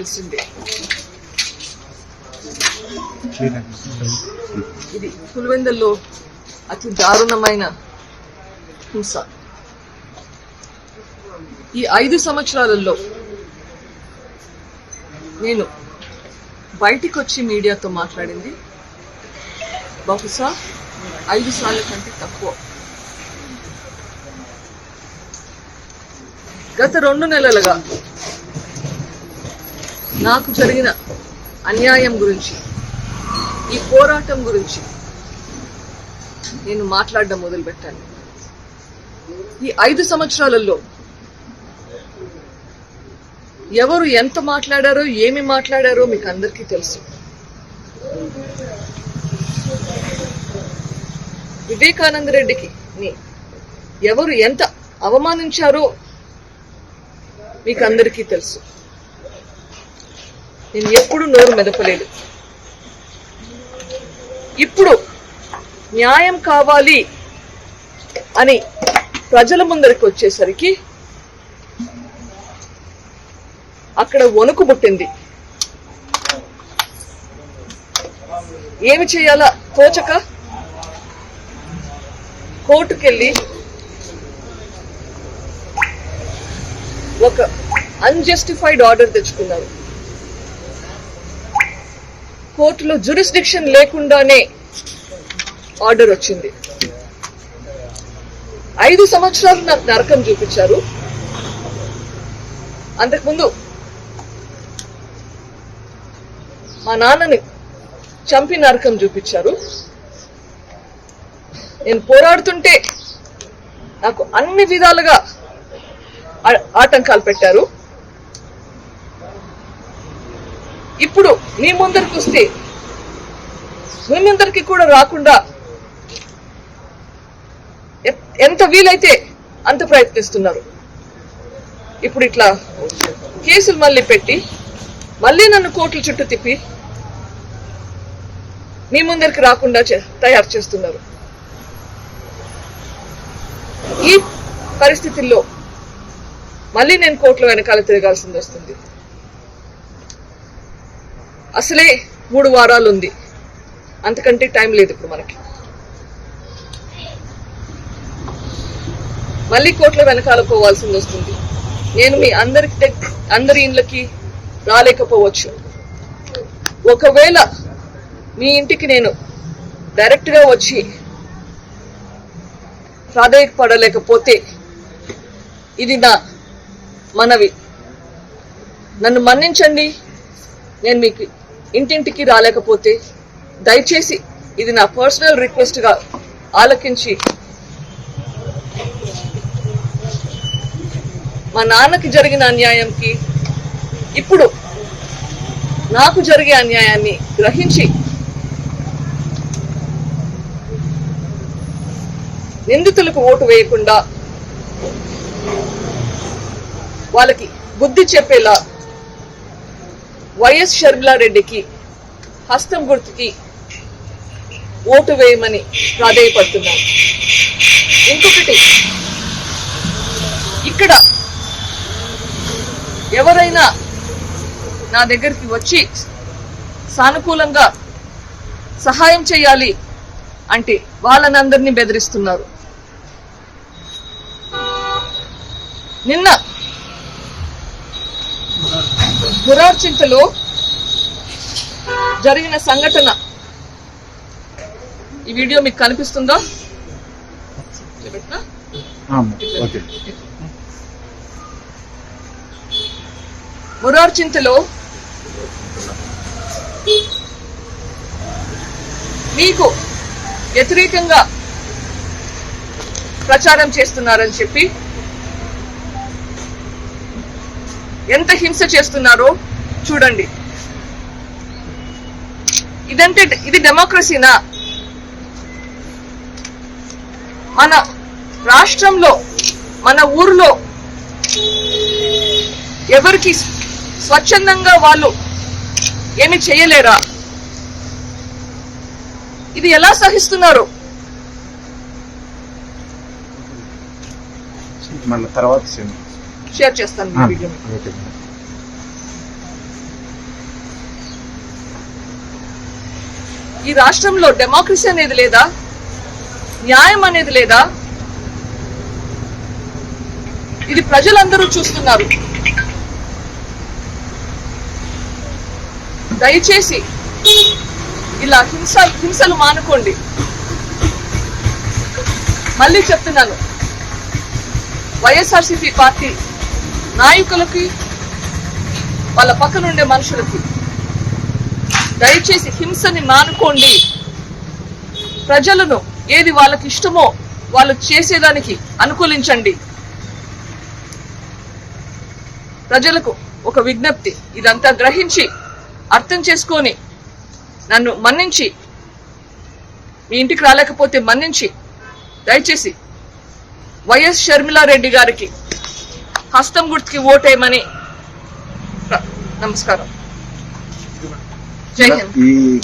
తెలిసిందే. ఇది పులివెందల్లో అతి దారుణమైన హింస. ఈ ఐదు సంవత్సరాలలో నేను బయటికి వచ్చి మీడియాతో మాట్లాడింది. బహుశా ఐదు సార్ల కంటే తక్కువ. గత రెండు నెలలుగా నాకు జరిగిన అన్యాయం గురించి ఈ పోరాటం గురించి నేను మాట్లాడడం మొదలుపెట్టాను. ఈ ఐదు సంవత్సరాలలో ఎవరు ఎంత మాట్లాడారో ఏమి మాట్లాడారో మీకు అందరికీ తెలుసు. వివేకానంద రెడ్డికి ఎవరు ఎంత అవమానించారో మీకు అందరికీ తెలుసు. నేను ఎప్పుడు నోరు మెదపలేదు. ఇప్పుడు న్యాయం కావాలి అని ప్రజల ముందరికి వచ్చేసరికి అక్కడ వణుకు పుట్టింది. ఏమి చేయాలా తోచక? కోర్టుకెళ్ళి ఒక అన్జస్టిఫైడ్ ఆర్డర్ తెచ్చుకున్నారు. కోర్టులో జురిస్డిక్షన్ లేకుండానే ఆర్డర్ వచ్చింది. ఐదు సంవత్సరాలు నాకు నరకం చూపించారు. అంతకుముందు మా నాన్నని చంపి నరకం చూపించారు. నేను పోరాడుతుంటే నాకు అన్ని విధాలుగా ఆటంకాలు పెట్టారు. ఇప్పుడు మీ ముందరికి వస్తే మీ ముందరికి కూడా రాకుండా ఎంత వీలైతే అంత ప్రయత్నిస్తున్నారు. ఇప్పుడు ఇట్లా కేసులు మళ్ళీ పెట్టి మళ్ళీ నన్ను కోట్ల చుట్టూ తిప్పి మీ ముందరికి రాకుండా తయారు చేస్తున్నారు. ఈ పరిస్థితుల్లో మళ్ళీ నేను కోట్ల వెనకాల తిరగాల్సింది వస్తుంది. అసలే మూడు వారాలు ఉంది అంతకంటే టైం లేదు ఇప్పుడు మనకి. మళ్ళీ కోట్ల వెనకాల పోవాల్సింది వస్తుంది. నేను మీ అందరికి అందరి ఇండ్లకి రాలేకపోవచ్చు. ఒకవేళ మీ ఇంటికి నేను డైరెక్ట్గా వచ్చి ప్రాధాయపడలేకపోతే ఇది నా మనవి. నన్ను మన్నించండి. నేను మీకు ఇంటింటికి రాలేకపోతే దయచేసి ఇది నా పర్సనల్ రిక్వెస్ట్గా ఆలకించి మా నాన్నకి జరిగిన అన్యాయంకి ఇప్పుడు నాకు జరిగే అన్యాయాన్ని గ్రహించి నిందితులకు ఓటు వేయకుండా వాళ్ళకి బుద్ధి చెప్పేలా వైఎస్ షర్మిలారెడ్డికి హస్తం గుర్తుకి ఓటు వేయమని ప్రాధేయపడుతున్నాను ఇంకొకటి ఇక్కడ ఎవరైనా నా దగ్గరికి వచ్చి సానుకూలంగా సహాయం చేయాలి అంటే వాళ్ళనందరినీ బెదిరిస్తున్నారు. నిన్న గురార్చింతలో జరిగిన సంఘటన. ఈ వీడియో మీకు కనిపిస్తుందా? మురార్చింతలో మీకు వ్యతిరేకంగా ప్రచారం చేస్తున్నారని చెప్పి ఎంత హింస చేస్తున్నారో చూడండి. ఇదంటే ఇది డెమోక్రసీనా మన రాష్ట్రంలో మన ఊర్లో ఎవరికి స్వచ్ఛందంగా వాళ్ళు ఏమి చేయలేరా? ఇది ఎలా సహిస్తున్నారు? మళ్ళీ తర్వాత సినిమా షేర్ చేస్తాను ah, ఈ రాష్ట్రంలో డెమోక్రసీ అనేది లేదా? న్యాయం అనేది లేదా? ఇది ప్రజలందరూ చూస్తున్నారు. దయచేసి ఇలా హింస హింసలు మానుకోండి. మళ్ళీ చెప్తున్నాను. వైఎస్ఆర్సీపీ పార్టీ నాయకులకి వాళ్ళ పక్కన ఉండే మనుషులకి. దయచేసి హింసని మానుకోండి. ప్రజలను ఏది వాళ్ళకి ఇష్టమో వాళ్ళు చేసేదానికి అనుకూలించండి. ప్రజలకు ఒక విజ్ఞప్తి. ఇదంతా గ్రహించి అర్థం చేసుకొని నన్ను మన్నించి మీ ఇంటికి రాలేకపోతే మన్నించి దయచేసి వైఎస్ షర్మిలారెడ్డి గారికి హస్తం గుర్తుకి ఓటేయమని. నమస్కారం. జై హింద్